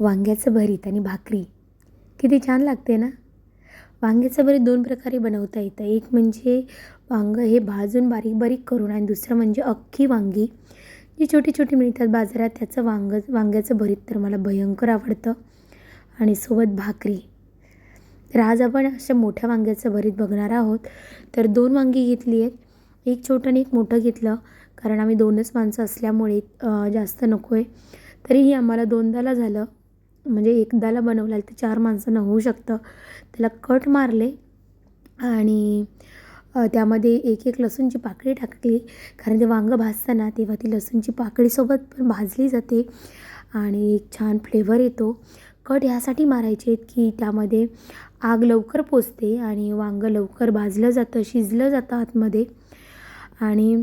वांग्याचं भरीत आणि भाकरी. किती छान लागते ना? वांग्याचं भरीत दोन प्रकारे बनवता येतं. एक म्हणजे वांगं हे भाजून बारीक बारीक करून आणि दुसरं म्हणजे अख्खी वांगी जी छोटी छोटी मिळतात बाजारात त्याचं वांग वांग्याचं भरीत तर मला भयंकर आवडतं. आणि सोबत भाकरी. तर आज आपण अशा मोठ्या वांग्याचं भरीत बघणार आहोत. तर दोन वांगी घेतली आहेत. एक छोटं आणि एक मोठं घेतलं. कारण आम्ही दोनच माणसं असल्यामुळे जास्त नको आहे तरीही आम्हाला दोनदाला झालं. म्हणजे एकदाला बनवलं तर चार माणसांना होऊ शकतं. त्याला कट मारले आणि त्यामध्ये एक एक लसूणची पाकळी टाकली. कारण ते वांगं भाजताना तेव्हा ती लसूणची पाकळीसोबत पण भाजली जाते आणि एक छान फ्लेवर येतो. कट ह्यासाठी मारायचे आहेत की त्यामध्ये आग लवकर पोचते आणि वांगं लवकर भाजलं जातं शिजलं जातं आतमध्ये. आणि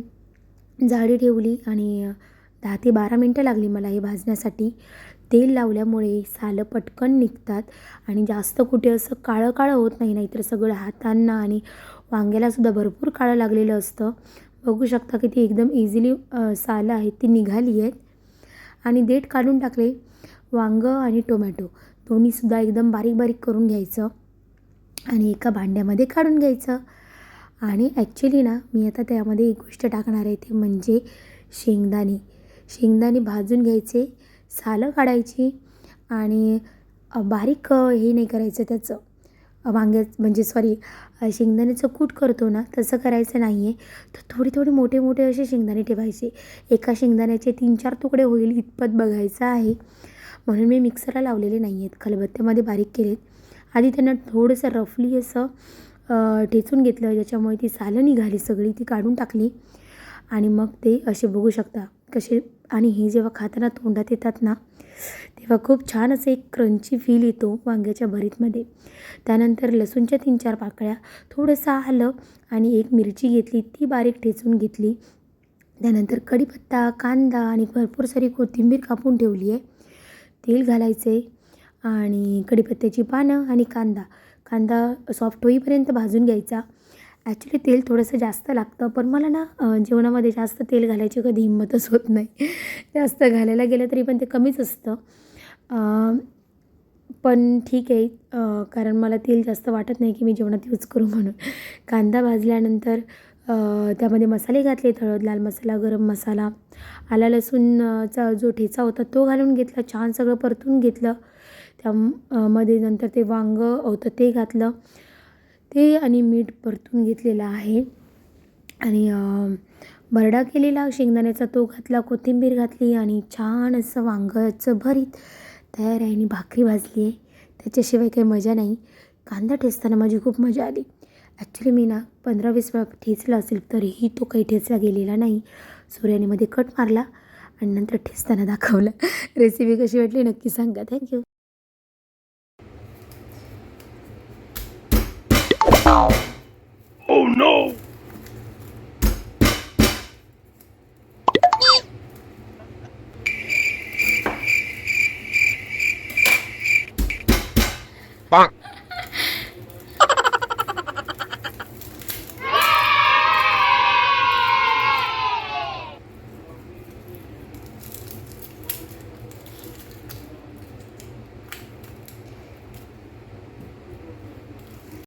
जाळी ठेवली आणि दहा ते बारा मिनटं लागली मला हे भाजण्यासाठी. तेल लावल्यामुळे सालं पटकन निघतात आणि जास्त कुठे असं काळं काळं होत नाही नाहीतर सगळं हातांना आणि वांग्यालासुद्धा भरपूर काळं लागलेलं असतं. बघू शकता की ती एकदम इझिली सालं आहेत ती निघाली आहेत. आणि देठ काढून टाकले वांगं आणि टोमॅटो. दोन्हीसुद्धा एकदम बारीक बारीक करून घ्यायचं आणि एका भांड्यामध्ये काढून घ्यायचं. आणि ॲक्च्युली ना मी आता त्यामध्ये एक गोष्ट टाकणार आहे ते म्हणजे शेंगदाणे. शेंगदाणे भाजून घ्यायचे सालं काढायची आणि बारीक हे नाही करायचं त्याचं. वांग्या म्हणजे सॉरी शेंगदाण्याचं कूट करतो ना तसं करायचं नाही आहे तर थोडे थोडे मोठे मोठे असे शेंगदाणे ठेवायचे. एका शेंगदाण्याचे तीन चार तुकडे होईल इतपत बघायचं आहे. म्हणून मी मिक्सरला लावलेले नाही आहेत खलबत्त्यामध्ये बारीक केलेत. आधी त्यांना थोडंसं रफली असं ठेचून घेतलं ज्याच्यामुळे ती सालं निघाली सगळी ती काढून टाकली. आणि मग ते असे बघू शकता. कसे आणि हे जेव्हा खाताना तोंडात येतात ना तेव्हा खूप छान असं एक क्रंची फील येतो वांग्याच्या भरीतमध्ये. त्यानंतर लसूणच्या तीन चार पाकळ्या थोडंसं आलं आणि एक मिरची घेतली ती बारीक ठेचून घेतली. त्यानंतर कढीपत्ता कांदा आणि भरपूर सारी कोथिंबीर कापून ठेवली आहे. तेल घालायचे आणि कढीपत्त्याची पानं आणि कांदा. कांदा सॉफ्ट होईपर्यंत भाजून घ्यायचा. ॲक्च्युली तेल थोडंसं जास्त लागतं पण मला ना जेवणामध्ये जास्त तेल घालायची कधी हिंमतच होत नाही. जास्त घालायला गेलं तरी पण ते कमीच असतं. पण ठीक आहे कारण मला तेल जास्त वाटत नाही की मी जेवणात यूज करू म्हणून. कांदा भाजल्यानंतर त्यामध्ये मसाले घातले हळद लाल मसाला गरम मसाला आला लसूणचा जो ठेचा होता तो घालून घेतला छान सगळं परतून घेतलं. त्या मध्ये नंतर ते वांगं होतं ते घातलं. ते आणि मीठ परतून घेतलेलं आहे. आणि अ, भरडा केलेला शेंगदाण्याचा तो घातला कोथिंबीर घातली आणि छान असं वांग्याचं भरीत तयार आहे आणि भाकरी भाजली आहे. त्याच्याशिवाय काही मजा नाही. कांदा ठेचताना माझी खूप मजा आली. ॲक्च्युली मी ना पंधरा वीस वेळा ठेचला असेल तरीही तो काही ठेचला गेलेला नाही. सूर्यानीमध्ये कट मारला आणि नंतर ठेचताना दाखवलं. रेसिपी कशी वाटली नक्की सांगा. Thank you Oh no! Bonk.